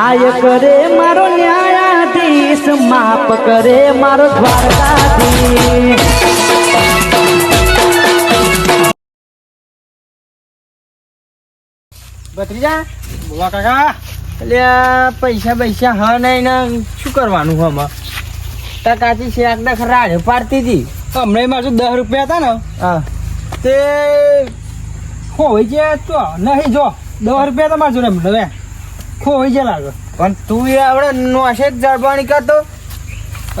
આય કરે મારો ન્યાયાધીશ માપ કરે મારો દ્વારકાધીશ. ભત્રીજા? બોલા કાકા. એટલે પૈસા પૈસા હ નહીં ને શું કરવાનું હમ? ટકાથી શેક ને ખરા પાડતી હતી. હમણાં મારે દસ રૂપિયા હતા ને. હા. તે હોય છે તો નહીં જો દસ રૂપિયા તમારે જોડે હવે ખોઈ ગયા લાગે પણ તું એ આવડે નોશે જ જડબાણી કરતો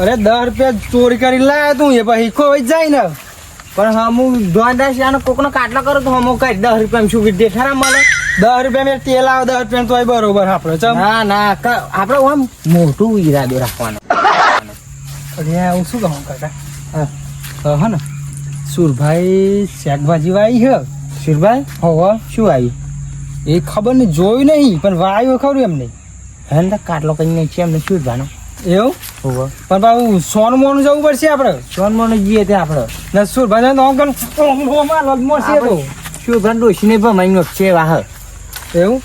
અરે દસ રૂપિયા ચોરી કરી લાયા તું એ પછી ખોઈ જ જાય ને. પણ હમું દોંદાશ આનો કોકનો કાટલો કરો તો હમું કઈ દસ રૂપિયા શું કીધું દેખાડા મળે દસ રૂપિયા મેં તેલ આવે દસ રૂપિયા તોય બરોબર આપણે ચમ. ના ના આપણે આમ મોટું ઈરાદો રાખવાનો. અરે હું શું કહું કાકા? હા. હા ને સુરભાઈ શાકભાજી વાય છે સુરભાઈ? હોવા શું આવ્યું એ ખબર નહીં જોયું નહીં પણ વાવ્યું ખરું એમને. હે ને કાટલો કઈ નહીં છે એમને શું જાણો એવું? હોવ પણ બાબુ સોન મોનું જવું પડશે આપણે સોન મોને જઈએ ત્યાં આપણે ને અંકલ મળશે તો શું ભાઈ ડોશીને ભમાઈ છે વાહ. એવું?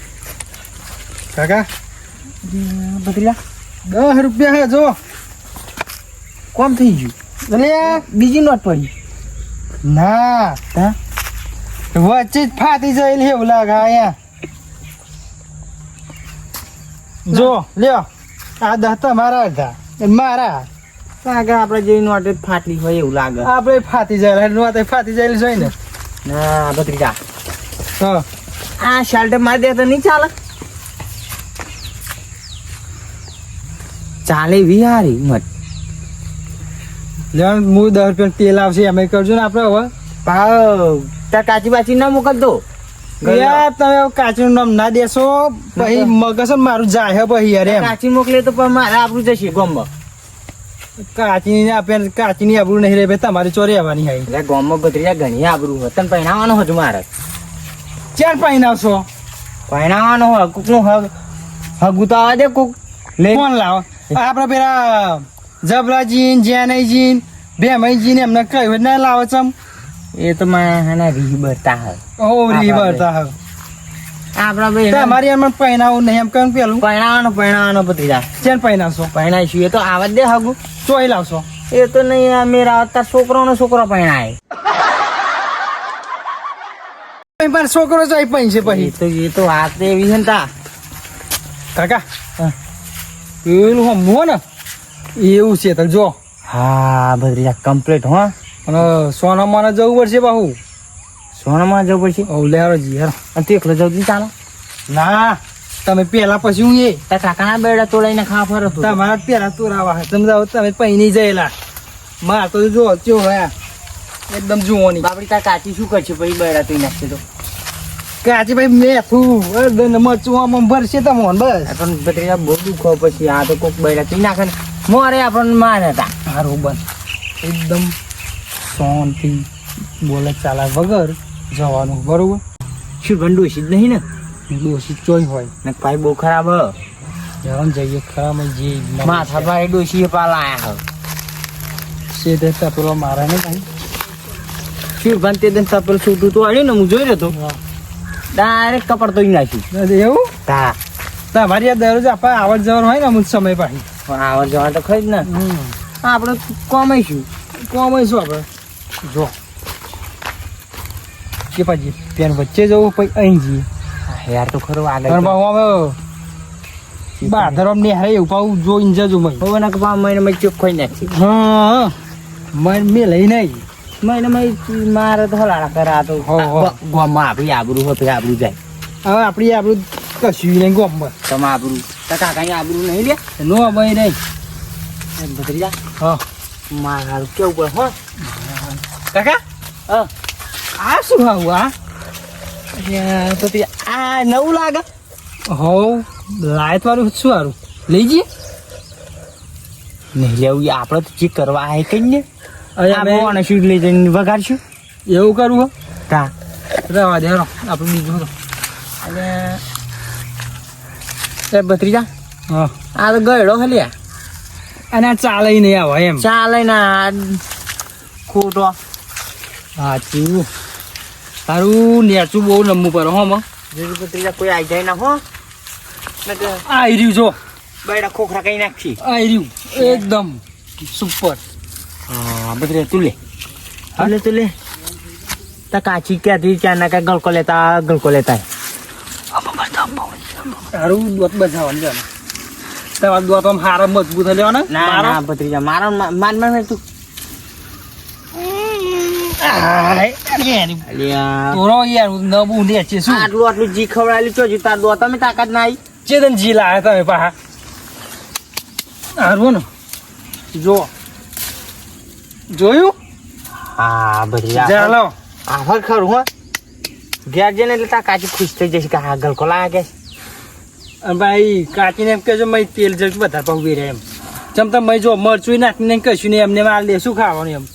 કાકા? બદલા. દસ રૂપિયા હે જો કોમ થઈ ગયું? એટલે બીજી નોટ પડી. ના. હા? વચ્ચે જ ફાટી જયેલી એવું લાગે અહીંયા જો લ્યો. આ દસ તમારા હતા મારા. આગળ આપણે જેવી નોટ ફાટી હોય એવું લાગે. આપણે ફાટી જાય નોતે ફાટી જાય જોઈ ને ના બત્રીજા હા. આ શાલ્ટ મારી દે તો નહીં ચાલે. ચાલે વિહારી મત જણ હું દસ રૂપિયા તેલ આવશે એમ કરજો ને આપણે હવે. ભાવ તાર કાચી બાચી ના મોકલતો. તમે નામ ના દેશો. પછી મગજ ને મારું જાય પછી અરે કાચી મોકલે તો પણ મારે આપણું જશે ગોમમાં. કાચી આપે કાચી આબરૂ નહીં રહે તમારી ચોરી આવવાની એટલે ગોમમાં બત્રીજા ઘણી આબરું હોય. તને પહેણાવવાનો હતું મારે. ચાર પાઈ આવશો પહેણાવવાનો હોય કોકનું હગ હગું તો દે કોક લે. કોણ લાવો? આપડે પેલા જબરાજીન જેનઈજીન ભેમઈજીન એમને કહ્યું ના લાવો ચમ. એ તો મારા રી બરતા હોય ઓ રી આપણા બરતા હવે આપણા ભાઈ તમારી એમ પહેનાવું નહીં એમ કેમ પેલું. પહેણાવાનો પહેણાવાનો જા ચેન પહેરાવશો? પહેરાવીશું એ તો આવા દે હગુ ચોઈ લાવશો? એ તો નહીં આ મેરા તાર છોકરાનો છોકરો પહેરાય. પણ છોકરો જાય પણ છે પછી. તો એ તો વાત એવી છે ને તા. કાકા હા. પેલું હમવો ને એવું છે તો જો. હા ભદ્રીજા કમ્પ્લીટ હો. અને સોનામાં જવું પડશે બાહુ સોનામાં જવું પડશે? ઓ લેરો જી હેરો અને તે એકલો જવું ચાલો? ના તમે પેલા પછી હું એ. કાકાના બેડા તોડાઈને ખા ફરો તો. તમારા પેલા તોરાવા તમે જાઓ તમે પૈની જયેલા. માર તો જો ચો હે. એકદમ જુઓની. બાપડી તા કાચી શું કરશે? પછી બેડા તું નાખશે તો. કાચી ભાઈ મેથું અડન મરચું આમ ભરશે તમોન બસ. પણ ભત્રીજા બહુ દુખો પછી આ તો કોક બેડા તું નાખે ને. મોરે આપણને માન હતા. સારું બન એકદમ શાંતિ બોલે ચાલા વગર જવાનું બરોબર? શું ગંડું જ નહીં ને? ડોસી ચોઈ હોય. ને ભાઈ બહુ ખરાબ હ. જવાનું જઈએ ખરાબ જે માથા ભાઈ ડોસી પાલા આયા છે તે તપેલો મારે ને ભાઈ. શું ભાન તે દિન તપેલ છૂટું તો આવ્યું ને હું જોઈ રહ્યો તો. ડાયરેક્ટ કપડ તો નાખ્યું. એવું? તા તમારી આ દરરોજ આપણે આવડ જવાનું હોય ને અમુક સમય પાછી. આવડ જવાનું તો ખરી જ ને. આપણે કોમાઈશું કોમાઈશું આપણે જો. કે પછી ત્યાં વચ્ચે જવું પછી અહીં જઈએ. યાર તો ખરો આગળ બાધરમ ને એવું પાછું જોઈને જજો મય. હવે ના કપા મય મય ચોખ્ખો ખોઈ નાખી હા મય મે લઈ નહીં મય મય મારે તો હલાળા કરા તો ગોમ હો. ગોમાં આપી આબરું હોય આબરું જાય. હવે આપણી આપણું કશું નહીં ગોમમાં. તમે આબરું. તાર કાકાની આબરું નહીં લે? નો મય નહીં. એમ બદલી જા હા. મારે કેવું પડે હો. કાકા? આ શું આવું આ? તો આ નવું લાગે. હો લાયત વાળું શું સારું લઈ જઈએ? નહીં લેવું આપણે તો જે કરવા આવે કઈ ને અરે આપણે શૂટ લઈ જઈને વગાડશું. એવું કરવું હો? તા રહેવા દે હેરો આપણે બીજું તો અને એ બત્રીજા હા. આ તો ગયડો હલ્યા અને આ ચાલે નહીં આવે એમ. ચાલે ના ખોટો. સાચું. તારું નેચું બહુ લંબુ પર હો માં જેવી બત્રીજા કોઈ આવી જાય ના હો. આઈ રહ્યું જો. બૈડા ખોખરા કઈ નાખી. આઈ રહ્યું. એકદમ સુપર. હા બધું તું લે. લે તું લે. તા કાચી ક્યાંથી ક્યાં ના કાંઈ ગળકો લેતા ગળકો લેતા. તારું દોત બજાવવાનું છે. તમારા દોત આમ હારા મજબૂત લેવાના ના. મારો? ના ભત્રીજા મારા માર માર તું. તોરો યાર નબુ ને છે શું? આટલું આટલું જી ખવડાવેલું ચોજી તાર દો તમે તાકાત ના આવી ચેતન જી લાયા તમે પાહા. હારું ને. જો. જોયું? હા ભત્રીજા જરા લાવો. આ હર ખરું હો. ઘેર જઈને એટલે તાર કાચી ખુશ થઈ જશે કે હા ગલકો લાગે? ભાઈ કાચીને એમ કહેજો મેં તેલ જગ વધારે પગવી રહે એમ. ચમ તમે મય જો મરચું નાખીને કશું નહીં એમને માલ દે શું ખાવાનું એમ?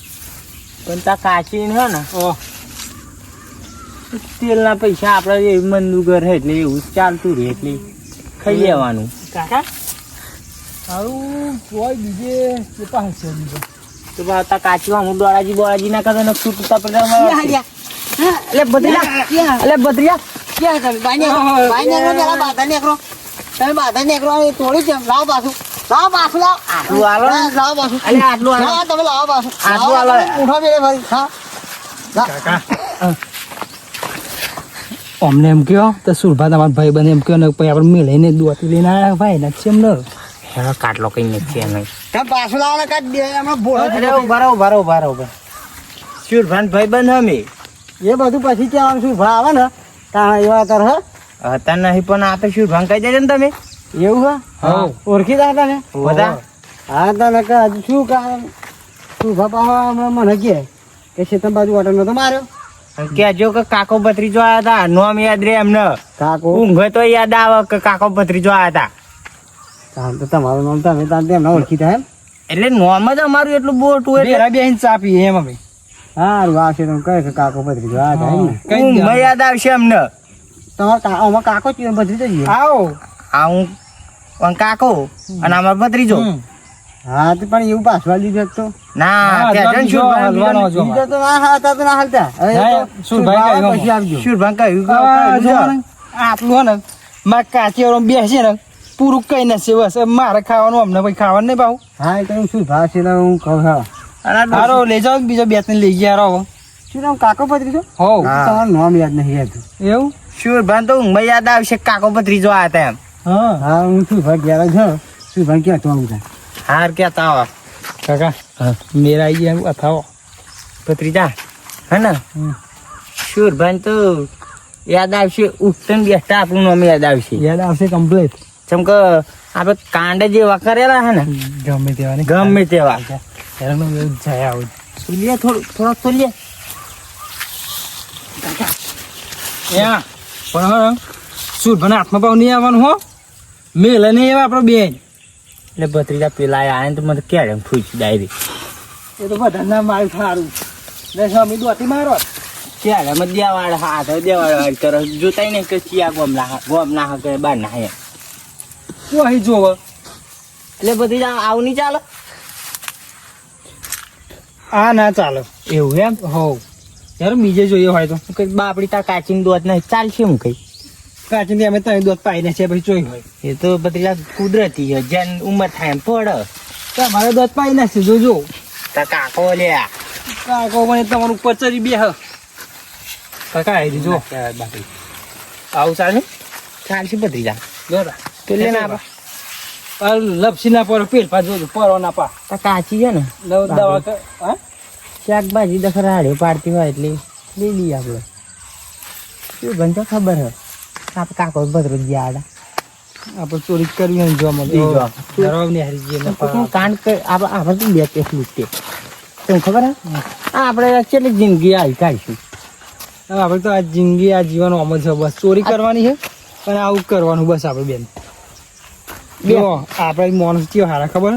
પણ તા કાચી હે ને તેલના પૈસા આપણે એ મંદુ ઘર હે એટલે એવું ચાલતું રહે એટલે ખાઈ લેવાનું. કાકા? સારું કોઈ બીજે કે પાસે છે બીજો. તો તાર કાચીમાં હું દોરાજી બોરાજી ના કરતો ને તૂટતા પડતા એટલે બદરિયા એટલે બદરિયા. ક્યાં કરે? બાઈ નીકળો બાઈ નીકળો પેલા બાધા તમે બાધા નીકળો એ થોડી છે લાવ પાછું. લાવો પાછું લાવો આટલું આલો ને. પાછું અલે આટલું આલો. હા તમે લાવો પાછું આટલું આલો. ઉઠો પેલે ફરી હા. કાકા. અમને એમ કયો તો સુરભા તમારા ભાઈ બને એમ કયો ને પછી આપણે મેળવીને દોતી લઈને આવ્યા ભાઈ ને છે એમ ને કાટલો કઈ નથી એનો તમે પાછું લાવો ને કાઢ દે હમણાં ભોળો અરે ઊભા રહો ઊભા રહો ઊભા રહો ઊભા ભાઈ બંધ અમે. એ બધું પછી ત્યાં શું ભા આવે ને ત્યાં એવા કર હ. હતા નહીં પણ આ તો શુરભાન કહી દેજો ને તમે. એવું હા? હા. ઓળખી દા તને બધા? હા તને કે હજુ શું કારણ? શું બાપા હમણાં મને કે કે શેતમ બાજુ ઓટો નતો માર્યો. કેજો કે કાકો ભત્રીજો આયા હતા. નોમ યાદ રે એમને. કાકો? ઊંઘ તો યાદ આવે કે કાકો ભત્રીજો આયા હતા. તાર તો તમારું નામ તમે તેમ તેમને ઓળખી થાય એમ. એટલે નોમ જ અમારું એટલું બોટું એટલે. બેરા બેહીને ચા પીએ એમ અમે. સારું આવશે તમે કહે કે કાકો બદરી જો આ થાય કઈ ઊંઘ યાદ આવશે એમને. તમારા કા કાકો જ તો જઈએ આવો. આ હું પણ કાકો અને અમારો ભત્રીજો. હા તો પણ એવું પાછવા લીધો તો. ના જઈને બીજો હલવાનો જો તો ના હાલતા તો ના હાલતા. શું ભાઈ પછી આવજો. શું ભાઈ કહ્યું છે. આટલું હો ને માં કાચી બેસે ને પૂરું કઈ નથી બસ. મારે ખાવાનું અમને કઈ ખાવાનું નહીં ભાવ. હા એ તો શું ભાવ છે હું કહું હા. હારો લઈ જાઓ બીજો બે ત્રણ લઈ ગયા રહો શું નામ કાકો પત્રીજો છો હો. તમારું નામ યાદ નહીં યાદ. એવું? શુરભાન તો ઊંઘમાં યાદ આવશે કાકો પત્રીજો આ હતા એમ. હા. હા હું સુરભા ઘેર છો? શું ભાઈ ક્યાં તો આવું હાર ક્યાં તાવ. કાકા મેરા આવી ગયા અથાવો ભત્રીજા હે ને? હમ. શુરભાન તો યાદ આવશે ઉત્તમ બેસતા આપણું નામ યાદ આવશે. યાદ આવશે કમ્પ્લીટ જેમ કે આપણે કાંડ જેવા કરેલા હે ને ગમે તેવાની. ગમે તેવા. હેરાન જાય આવું લે થોડું થોડોક તો કાકા યા. પણ હા સુરભાને હાથમાં પાવ નહીં આવવાનું હો? મેલે નહીં એવા આપણો બેન. એટલે ભત્રીજા પેલા આયા ને તો મને ક્યારે ખુશ ડાયરી. એ તો બધા ના મારું સારું ને સ્વામી દોતી મારો. ક્યારે અમે દેવાડ હાથ દેવાડ તરફ જોતાય ને કે ચિયા ગોમ ના ગોમ ના કે બાર ના હે. તું અહીં જોવો. એટલે ભત્રીજા આવું નહીં ચાલે? આ ના ચાલો. એવું એમ? હોવ. યાર બીજે જોઈએ હોય તો. કઈ બાપડી તાર કાચીની દોત નહીં. ચાલશે હું કઈ? કાચીને અમે ત્રણ દોત પાઈને છે પછી જોઈ હોય. એ તો બધી કુદરતી હોય. જેન ઉંમર થાય એમ પડે. તમારે દોત પાઈ નાખશે જોજો કાકો લે કાકો મને તમારું ચડી બે હ કાકા આવી જો. બાકી. આવું ચાલે? ચાલશે જા. બરાબર તો. લે ના. લપસી ના પર પેટ પા જોજો પરો ના પા. કાચી છે ને. દવા દવા કર- હા? શાકભાજી દખરા હાડે પાડતી હોય એટલે લઈ લઈએ આપણે. શું બનતો ખબર હે આપ કાકો ભદ્ર ગયા આપણે ચોરી કરવી હોય ને જોવા મળે બીજો. ને હારી જઈએ ને કાંડ કર આપણે આપણે તો બે કેસ લૂટે. તમને ખબર હે? આ આપણે કેટલી જિંદગી આવી કાઢીશું હવે આપણે તો આ જિંદગી આ જીવન આમ છે બસ ચોરી કરવાની છે અને આવું કરવાનું બસ આપણે બેન. બે. જો આપણે માણસ કેવો હારા ખબર.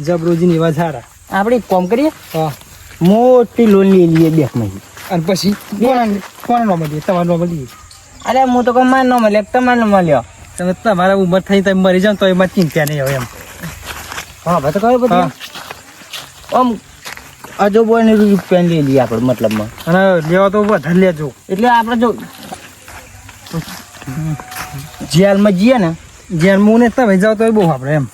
જબરોજી ની એવા જ હારા. આપણે એક કામ કરીએ? હા. મોટી લોન લઈ લઈએ બેંકમાંથી. અને પછી કોણ કોણ નોમ લઈએ? તમારે નોમ દઈએ અરે હું તો કોઈ માર ન મળે તમારે ન મળ્યો. તમે તમારા ઉંમર થઈ તમે મરી જાવ તો એમાં ચિંતા નહીં હોય એમ. હા ભાઈ તો કયો બધું? આમ અજોબો ને રૂપિયા લઈ લઈએ આપણે મતલબમાં. અને લેવા તો વધારે લેજો. એટલે આપણે જો જેલમાં જઈએ ને જેલમાં હું ને તમે જાઓ તો બહુ આપણે એમ.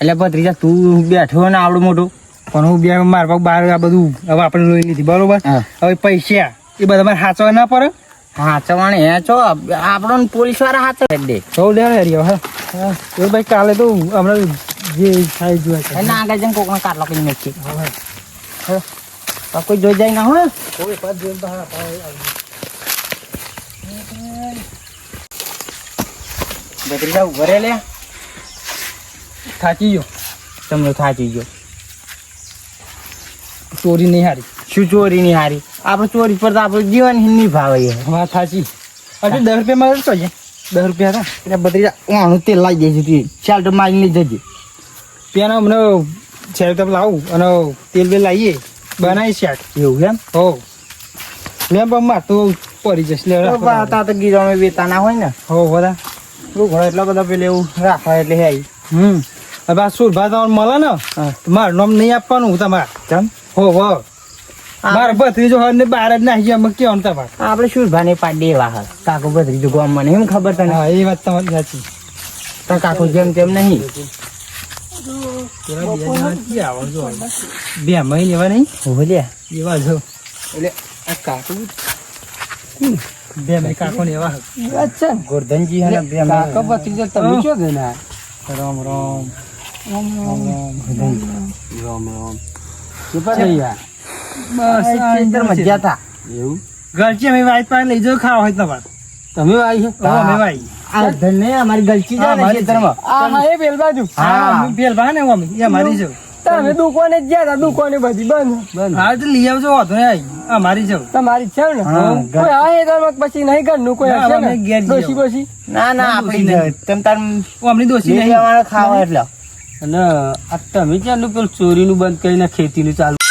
એટલે ભત્રીજા તું બેઠો ને આવડું મોટું. પણ હું બે મારા પાક બાર આ બધું હવે આપણે લઈ લીધી બરોબર? હવે પૈસા એ બધા મારે સાચવા ના પડે? હા ચવાણે હે છો? આપણો પોલીસવાળા હાથ દે. સૌ લે હરી હે એ ભાઈ કાલે તો હમણાં જે થાય જોવા છે. એના આગળ જઈને કોકનો કાટલો કરી નાખી કોઈ જોઈ જાય ના હોય કોઈ પાછ જોઈને તો હા ભાઈ ભત્રીજા ઊભો રે લે. થાકી ગયો. તમને થાચી ગયો. ચોરી નહીં હારી. શું ચોરી નહીં હારી? આપણે ચોરી પર તો આપણું જીવન નિભાવે ભાવે હા સાચી. અરે દસ રૂપિયા માં તો છે. દસ રૂપિયા હતા. એટલે ભત્રીજા ઓણું તેલ લાવી દઈશું તું ચાલ તો મારીને જજે. પેલા અમને શેર તપ લાવું અને તેલ બેલ લાવીએ બનાવી શાક એવું એમ? હો. લેમ પણ માર તો પડી જશે. લે. તા તો ગીરામાં વેતા ના હોય ને. હો બધા શું ઘણા એટલા બધા પેલે એવું રાખવા એટલે હે હમ. હવે આ સુરભા તમારે મળે ને હા. મારું નામ નહીં આપવાનું તમારે. ચમ? હો હો. મારે ભત્રીજો હર ને બાર જ નાખી ગયા અમે કેવાનું તમારે? આપણે શું ભાને પાડી એવા હા કાકો ભત્રીજો ગોમ મને એમ ખબર તને? હા એ વાત તમારી સાચી. તો કાકો જેમ તેમ નહીં. બે મહિને એવા નહીં? બોલ્યા એવા છો. એટલે આ કાકો બે મહિને કાકો ને એવા અચ્છા ગોરધનજી હે ને બે કાકો ભત્રીજો તમે છો કે ના? રામ રામ. રામ રામ. બસ આ મજા હતા એવું? ગલચી અમે વાઈ પાણી લઈ જાઓ ખાવા હોય તમારે. તમે વાઈ છે? હો, અમે વાઈ. આ ધને ને અમારી ગલચી જાય ખેતરમાં. હા હા એ પેલ બાજુ. હા. હા. પેલ બા ને અમે. એ અમારી છે. તમે દુકાને જ ગયા તા દુકાને બધી બંધ. હા તો લઈ આવજો વાંધો નહીં. આવી અમારી છે. તમારી છે ને? કોઈ આ એ ઘરમાં પછી નહીં ઘરનું કોઈ ના, હશે ઘેર ને? જઈએ. બોશી? ના ના આપણી નહીં. તમ તાર અમની દોશી નહીં. ખાવા એટલે. અને આ તમે ચાલુ પેલું ચોરીનું બંધ કરીને ખેતીનું ચાલુ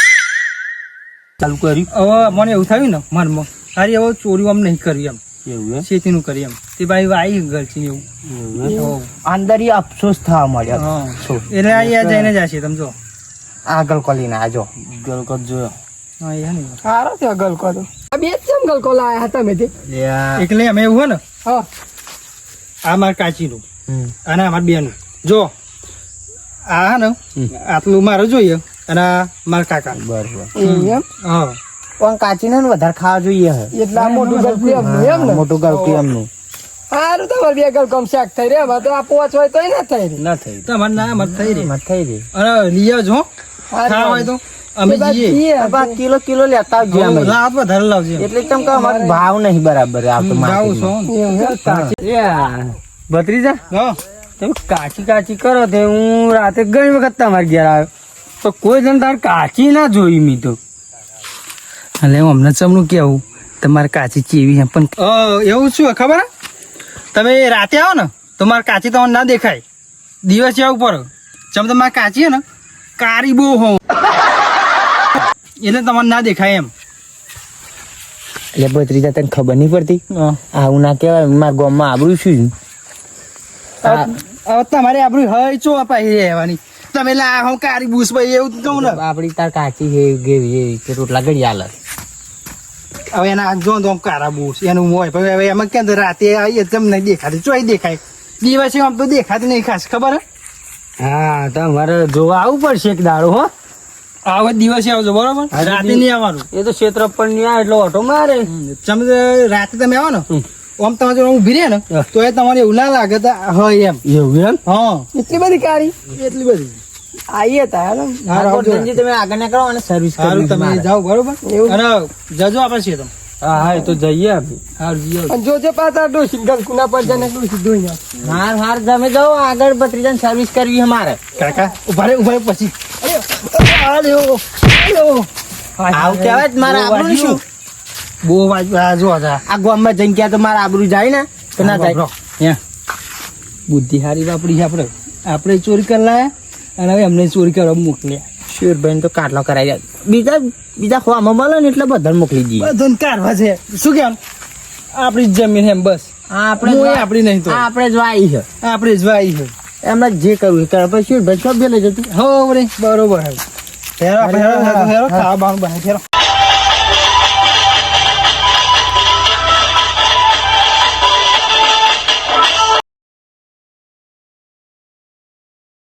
ચાલુ કર્યું? હવે મને એવું થયું ને મનમાં તારી હવે ચોરી આમ નહીં કરવી એમ. એવું ખેતીનું કરી એમ. તે ભાઈ આવી એવું. અંદર અફસોસ થવા મળ્યો એટલે અહીંયા જઈને જશે તમે જો. આગળ કોલીને આજો ગલકો જોયો. હા હે સારો છે ગલકો તો આ બે ચમ ગલકો લાયા હતા તે. એટલે અમે એવું હોય ને આ મારા કાચીનું અને અમારા બેનું જો આ હે ને આટલું મારું જોઈએ. અને મારા કાકા. બરોબર. હા. પણ કાચીને વધારે ખાવા જોઈએ હે. એટલે મોટું ગલતી એમનું એમ ને? મોટું ગળકું એમનું. સારું તમારે બે ગલકો શાક થઈ રહ્યા હવે તો આ પોચ હોય તોય ના થઈ ના થઈ તમારે ના મત થઈ રે. મત થઈ રે. અરે લઈ આવજો ખાવા હોય તો. અમે જઈએ. બા કિલો કિલો લેતા આવજો અમે. રાત વધારે લાવજો. એટલે કેમ કે અમારો ભાવ નહીં બરાબર આવતો જાઉં market છું માં. ભત્રીજા હા. તમે કાચી કાચી કરો તે. હું રાતે ઘણી વખત તમારે ઘેર આવ્યો. તો કોઈ જણ તાર કાચી ના જોઈ મી તો. એટલે હું અમને ચમનું કેવું તમારે કાચી કેવી છે? પણ એવું શું હે ખબર તમે રાતે આવો ને તો મારે કાચી તમને ના દેખાય. દિવસ આવું પડે ચમ તમારે કાચી હે ને કારી બહુ હો એટલે તમને ના દેખાય એમ. એટલે ભત્રીજા તને ખબર નહીં પડતી? હા. આવું ના કહેવાય મારા ગામમાં આબરું શું તમારે આબરું હય ચો અપાઈ રહેવાની. તમે લા હું કારી ભૂસ ભાઈ એવું કહું ને. આપડી તાર કાચી છે ગેવી કે રોટલા ગળી આલે. હવે એના જો તો કારા બૂસ એનું હોય પણ હવે એમાં કેમ રાતે આવીએ તમને દેખાતી ચોઈ દેખાય. દિવસે આમ તો દેખાતી નહીં ખાસ ખબર હા? તમારે જોવા આવવું પડશે એક દાડો હો. આવો દિવસે આવજો બરોબર? હા, રાતે નહીં આવવાનું. એ તો ક્ષેત્ર પર નહીં આવે એટલો ઓટો મારે. તમે રાતે તમે આવો ને આમ તમારે જો ઊભી રહે ને તો એ તમારે એવું ના લાગે હોય એમ. એવું એમ? હા. એટલી બધી કારી એટલી બધી. તમે આગળ ના કરો અને સર્વિસ સારું તમે જાઓ બરોબર? અને જજો આપણે છીએ તમે હા હા તો જઈએ આપણે. સારું જીઓ અને પાછા ડોશી ગલકું ના પડશે ને ડોશી ધોઈ નાખ. હાર હાર તમે જાઓ આગળ ભત્રીજાને સર્વિસ કરવી અમારે કાકા ઊભા રે ઊભા પછી. અલ્યો અલ્યો આવું કહેવાય જ મારે આબરૂ શું? બહુ વાજ આ આ આ ગામમાં જઈને ક્યાં તો મારે આબરૂ જાય ને કે ના જાય. બુદ્ધિ હારી વાપરી છે આપણે. આપણે ચોરી કરી લાયા? અને હવે એમને ચોરી કરવા મોકલ્યા. શિવભાઈ તો કાટલો કરાવી જાય બીજા બીજા ખોવામાં મળે ને એટલે બધા મોકલી દઈએ. બધું કાઢવા છે. શું કેમ? આપણી જમીન એમ બસ. આપણે આપણી નહીં તો. આપણે જ વાઈ છે. આપણે જ વાઈ છે. એમને જે કરવું છે કરે. પછી શિવભાઈ સભ્ય લઈ જતું? હો બરોબર. હેરો હેરો હેરો ખાવા બનાવી હેરો.